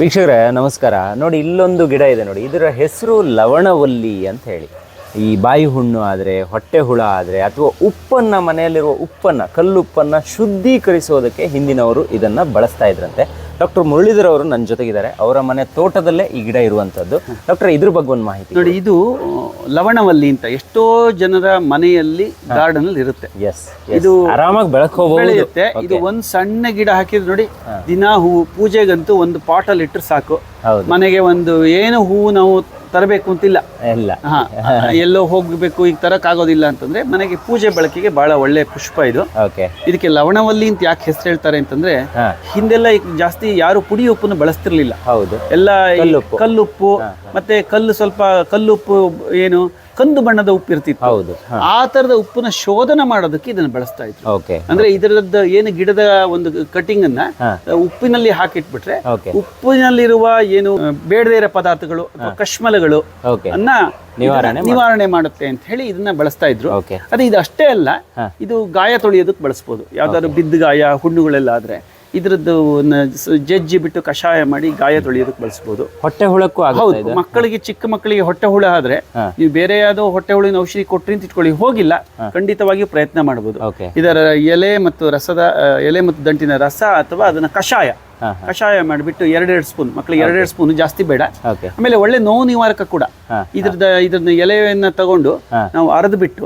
ವೀಕ್ಷಕರೇ, ನಮಸ್ಕಾರ. ನೋಡಿ, ಇಲ್ಲೊಂದು ಗಿಡ ಇದೆ ನೋಡಿ. ಇದರ ಹೆಸರು ಲವಣವಲ್ಲಿ ಅಂತ ಹೇಳಿ. ಈ ಬಾಯಿ ಹುಣ್ಣು ಆದರೆ, ಹೊಟ್ಟೆ ಹುಳ ಆದರೆ, ಅಥವಾ ಉಪ್ಪನ್ನು, ಮನೆಯಲ್ಲಿರುವ ಉಪ್ಪನ್ನು, ಕಲ್ಲುಪ್ಪನ್ನು ಶುದ್ಧೀಕರಿಸೋದಕ್ಕೆ ಹಿಂದಿನವರು ಇದನ್ನು ಬಳಸ್ತಾ ಇದ್ರಂತೆ. ಡಾಕ್ಟರ್ ಮುರಳೀಧರ್ ಅವರು ನನ್ನ ಜೊತೆಗಿದ್ದಾರೆ. ಅವರ ಮನೆ ತೋಟದಲ್ಲೇ ಈ ಗಿಡ ಇರುವಂಥದ್ದು. ಡಾಕ್ಟರ್ ಇದ್ರ ಬಗ್ಗೆ ಒಂದು ಮಾಹಿತಿ ನೋಡಿ ಇದು ಲವಣವಲ್ಲಿ ಅಂತ ಎಷ್ಟೋ ಜನರ ಮನೆಯಲ್ಲಿ ಗಾರ್ಡನ್ ಅಲ್ಲಿ ಇರುತ್ತೆ. ಎಸ್ ಇದು ಆರಾಮಾಗಿ ಬೆಳಕೋಬಹುದು ಇದು ಒಂದ್ ಸಣ್ಣ ಗಿಡ ಹಾಕಿದ್ರೆ ನೋಡಿ ದಿನಾ ಹೂವು ಪೂಜೆಗಂತೂ ಒಂದು ಪಾಟಲ್ಲಿ ಇಟ್ಟರೆ ಸಾಕು. ಮನೆಗೆ ಒಂದು ಏನು ಹೂವು ನಾವು ತರಬೇಕು ಅಂತಿಲ್ಲ. ಇಲ್ಲ. ಹಾ ಎಲ್ಲೋ ಹೋಗ್ಬೇಕು ಈಗ ತರಕ್ ಆಗೋದಿಲ್ಲ ಅಂತಂದ್ರೆ ಮನೆಗೆ ಪೂಜೆ ಬಳಕೆಗೆ ಬಹಳ ಒಳ್ಳೆ ಪುಷ್ಪ ಇದು. ಓಕೆ ಇದಕ್ಕೆ ಲವಣವಲ್ಲಿ ಅಂತ ಯಾಕೆ ಹೆಸರು ಹೇಳ್ತಾರೆ ಅಂತಂದ್ರೆ ಹಿಂದೆಲ್ಲ ಈಗ ಜಾಸ್ತಿ ಯಾರು ಪುಡಿ ಉಪ್ಪನ್ನು ಬಳಸ್ತಿರ್ಲಿಲ್ಲ. ಹೌದು. ಎಲ್ಲ. ಕಲ್ಲುಪ್ಪು. ಮತ್ತೆ ಕಲ್ಲು ಸ್ವಲ್ಪ ಕಲ್ಲುಪ್ಪು ಏನು ಕಂದು ಬಣ್ಣದ ಉಪ್ಪು ಇರ್ತಿತ್ತು ಹೌದು ಆ ತರದ ಉಪ್ಪನ್ನ ಶೋಧನ ಮಾಡೋದಕ್ಕೆ ಇದನ್ನ ಬಳಸ್ತಾ ಇದ್ರು. ಓಕೆ ಅಂದ್ರೆ ಇದರದ್ದು ಏನು ಗಿಡದ ಒಂದು ಕಟಿಂಗ್ ಅನ್ನ ಉಪ್ಪಿನಲ್ಲಿ ಹಾಕಿಟ್ಬಿಟ್ರೆ ಉಪ್ಪಿನಲ್ಲಿರುವ ಏನು ಬೇಡದೇ ಇರೋ ಪದಾರ್ಥಗಳು ಅಥವಾ ಕಶ್ಮಲಗಳು ಅನ್ನ ನಿವಾರಣೆ ನಿವಾರಣೆ ಮಾಡುತ್ತೆ ಅಂತ ಹೇಳಿ ಇದನ್ನ ಬಳಸ್ತಾ ಇದ್ರು. ಅದೇ ಇದು ಅಷ್ಟೇ ಅಲ್ಲ. ಇದು ಗಾಯ ತೊಳೆಯೋದಕ್ಕೆ ಬಳಸ್ಬೋದು. ಯಾವ್ದಾದ್ರು ಬಿದ್ದ ಗಾಯ ಹುಣ್ಣುಗಳೆಲ್ಲ ಆದ್ರೆ. ಇದ್ರದ್ದು ಜಜ್ಜಿ ಬಿಟ್ಟು ಕಷಾಯ ಮಾಡಿ ಗಾಯ ತೊಳೆಯೋದಕ್ಕೆ ಬಳಸ್ಬೋದು. ಹೊಟ್ಟೆ ಹುಳಕ್ಕೂ ಹೌದು ಮಕ್ಕಳಿಗೆ ಚಿಕ್ಕ ಮಕ್ಕಳಿಗೆ ಹೊಟ್ಟೆ ಹುಳ ಆದ್ರೆ. ನೀವು ಬೇರೆ ಯಾವುದೋ ಹೊಟ್ಟೆ ಹುಳಿನ ಔಷಧಿ ಕೊಟ್ರಿ ಅಂತ ಇಟ್ಕೊಳ್ಳಿ ಹೋಗಿಲ್ಲ. ಖಂಡಿತವಾಗಿ ಪ್ರಯತ್ನ ಮಾಡಬಹುದು ಇದರ ಎಲೆ ಮತ್ತು ರಸದ ಎಲೆ ಮತ್ತು ದಂಟಿನ ರಸ ಅಥವಾ ಅದನ್ನ ಕಷಾಯ. ಕಷಾಯ ಮಾಡಿಬಿಟ್ಟು ಎರಡೆರಡು ಸ್ಪೂನ್ ಮಕ್ಕಳಿಗೆ ಎರಡೆರಡು ಸ್ಪೂನ್ ಜಾಸ್ತಿ ಬೇಡ. ಆಮೇಲೆ ಒಳ್ಳೆ ನೋವು ನಿವಾರಕ ಕೂಡ. ಇದ್ರದ ಇದ್ರನ್ನ ಎಲೆಯನ್ನ ತಗೊಂಡು. ನಾವು ಅರೆದು ಬಿಟ್ಟು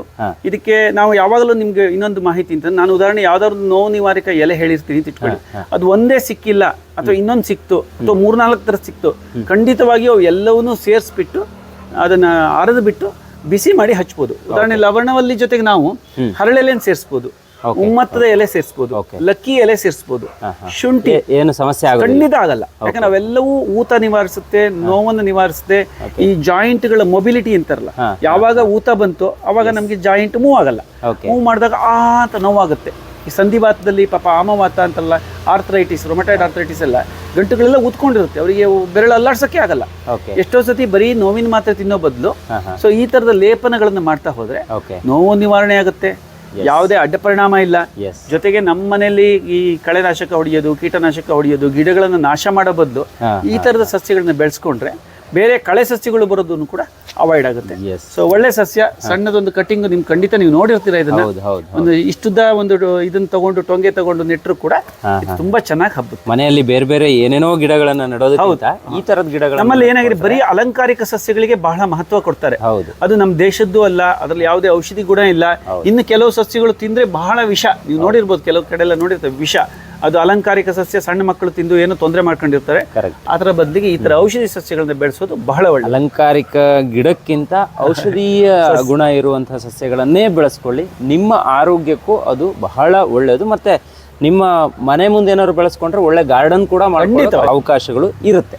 ಇದಕ್ಕೆ ನಾವು ಯಾವಾಗಲೂ ನಿಮ್ಗೆ ಇನ್ನೊಂದು ಮಾಹಿತಿ ಅಂತ ನಾನು ಉದಾಹರಣೆ ಯಾವ್ದಾದ್ರು ನೋವು ನಿವಾರಕ ಎಲೆ ಹೇಳಿರ್ತೀನಿ ಅಂತ ಇಟ್ಕೊಳ್ಳಿ. ಅದು ಒಂದೇ ಸಿಕ್ಕಿಲ್ಲ ಅಥವಾ ಇನ್ನೊಂದು ಸಿಕ್ತು ಅಥವಾ ಮೂರ್ನಾಲ್ಕು ತರ ಸಿಕ್ತು. ಖಂಡಿತವಾಗಿ ಅವು ಎಲ್ಲವನ್ನೂ ಸೇರಿಸ್ಬಿಟ್ಟು ಅದನ್ನ ಅರೆದು ಬಿಟ್ಟು ಬಿಸಿ ಮಾಡಿ ಹಚ್ಬೋದು. ಉದಾಹರಣೆ ಲವಣವಲ್ಲಿ ಜೊತೆಗೆ ನಾವು ಹರಳೆಲೆಯನ್ನು ಸೇರಿಸ್ಬೋದು. ಉಮ್ಮತ್ತದ ಎಲೆ ಸೇರಿಸಬಹುದು. ಲಕ್ಕಿ ಎಲೆ ಹಾ. ಶುಂಠಿ. ಏನು ಸಮಸ್ಯೆ ಖಂಡಿತ ಆಗಲ್ಲ. ಯಾಕಂದ್ರೆ ಅವೆಲ್ಲವೂ ಊತ ನಿವಾರಿಸುತ್ತೆ ನೋವನ್ನು ನಿವಾರಿಸುತ್ತೆ. ಈ ಜಾಯಿಂಟ್ಗಳ ಮೊಬಿಲಿಟಿ ಅಂತಾರಲ್ಲ. ಯಾವಾಗ ಊತ ಬಂತು ಅವಾಗ ನಮಗೆ ಜಾಯಿಂಟ್ ಮೂವ್ ಆಗಲ್ಲ. ಮೂವ್ ಮಾಡಿದಾಗ ಆ ಅಂತ ನೋವಾಗುತ್ತೆ. ಈ ಸಂಧಿವಾತದಲ್ಲಿ ಪಾಪ ಆಮವಾತ ಅಂತಲ್ಲ ಆರ್ಥರೈಟಿಸ್ ರೊಮಟೈಡ್ ಆರ್ಥರೈಟಿಸ್ ಎಲ್ಲ ಗಂಟುಗಳೆಲ್ಲ ಊದ್ಕೊಂಡಿರುತ್ತೆ. ಅವರಿಗೆ ಬೆರಳು ಅಲ್ಲಾಡ್ಸೋಕ್ಕೆ ಆಗಲ್ಲ. ಎಷ್ಟೋ ಸತಿ ಬರೀ ನೋವಿನ ಮಾತ್ರೆ ತಿನ್ನೋ ಬದಲು ಸೊ ಈ ತರದ ಲೇಪನಗಳನ್ನು ಮಾಡ್ತಾ ಹೋದ್ರೆ ನೋವು ನಿವಾರಣೆ ಆಗುತ್ತೆ. ಯಾವುದೇ ಅಡ್ಡ ಪರಿಣಾಮ ಇಲ್ಲ ಜೊತೆಗೆ ನಮ್ಮ ಮನೆಯಲ್ಲಿ ಈ ಕಳೆನಾಶಕ ಹೊಡೆಯೋದು ಕೀಟನಾಶಕ ಹೊಡೆಯೋದು ಗಿಡಗಳನ್ನು ನಾಶ ಮಾಡೋ ಬದಲು ಈ ತರದ ಸಸ್ಯಗಳನ್ನ ಬೆಳೆಸ್ಕೊಂಡ್ರೆ ಬೇರೆ ಕಳೆ ಸಸ್ಯಗಳು ಬರೋದನ್ನು ಕೂಡ ಅವಾಯ್ಡ್ ಆಗುತ್ತೆ. ಸೊ ಒಳ್ಳೆ ಸಸ್ಯ ಸಣ್ಣದೊಂದು ಕಟಿಂಗ್ ನಿಮ್ ಖಂಡಿತ ನೀವು ನೋಡಿರ್ತೀರಾ ಇದನ್ನ. ಒಂದು ಇಷ್ಟುದ್ದ ಒಂದು ಇದನ್ನ ತಗೊಂಡು ಟೊಂಗೆ ತಗೊಂಡು ನೆಟ್ಟರು ಕೂಡ ತುಂಬಾ ಚೆನ್ನಾಗಿ ಹಬ್ಬುತ್ತೆ. ಮನೆಯಲ್ಲಿ ಬೇರೆ ಬೇರೆ ಏನೇನೋ ಗಿಡಗಳನ್ನ ನೆಡೋದು ಹೌದಾ. ಈ ತರದ ಗಿಡಗಳು ನಮ್ಮಲ್ಲಿ ಏನಾಗಿದೆ ಬರೀ ಅಲಂಕಾರಿಕ ಸಸ್ಯಗಳಿಗೆ ಬಹಳ ಮಹತ್ವ ಕೊಡ್ತಾರೆ. ಹೌದು. ಅದು ನಮ್ಮ ದೇಶದ್ದು ಅಲ್ಲ ಅದ್ರಲ್ಲಿ ಯಾವುದೇ ಔಷಧಿ ಗುಣ ಇಲ್ಲ. ಇನ್ನು ಕೆಲವು ಸಸ್ಯಗಳು ತಿಂದ್ರೆ ಬಹಳ ವಿಷ. ನೀವು ನೋಡಿರ್ಬೋದು ಕೆಲವು ಕಡೆ ಎಲ್ಲ ನೋಡಿರ್ತೇವೆ ವಿಷ. ಅದು ಅಲಂಕಾರಿಕ ಸಸ್ಯ ಸಣ್ಣ ಮಕ್ಕಳು ತಿಂದು ಏನು ತೊಂದರೆ ಮಾಡ್ಕೊಂಡಿರ್ತಾರೆ. ಅದರ ಬದಲಿಗೆ ಈ ತರ ಔಷಧಿ ಸಸ್ಯಗಳನ್ನ ಬೆಳೆಸೋದು ಬಹಳ ಒಳ್ಳೆ ಅಲಂಕಾರಿಕ ಗಿಡಕ್ಕಿಂತ ಔಷಧೀಯ ಗುಣ ಇರುವಂತಹ ಸಸ್ಯಗಳನ್ನೇ ಬೆಳೆಸ್ಕೊಳ್ಳಿ. ನಿಮ್ಮ ಆರೋಗ್ಯಕ್ಕೂ ಅದು ಬಹಳ ಒಳ್ಳೆಯದು ಮತ್ತೆ ನಿಮ್ಮ ಮನೆ ಮುಂದೆ ಏನಾದ್ರು ಬೆಳೆಸ್ಕೊಂಡ್ರೆ ಒಳ್ಳೆ ಗಾರ್ಡನ್ ಕೂಡ ಮಾಡ್ಕೊಳ್ಳೋ ಅವಕಾಶಗಳು ಇರುತ್ತೆ.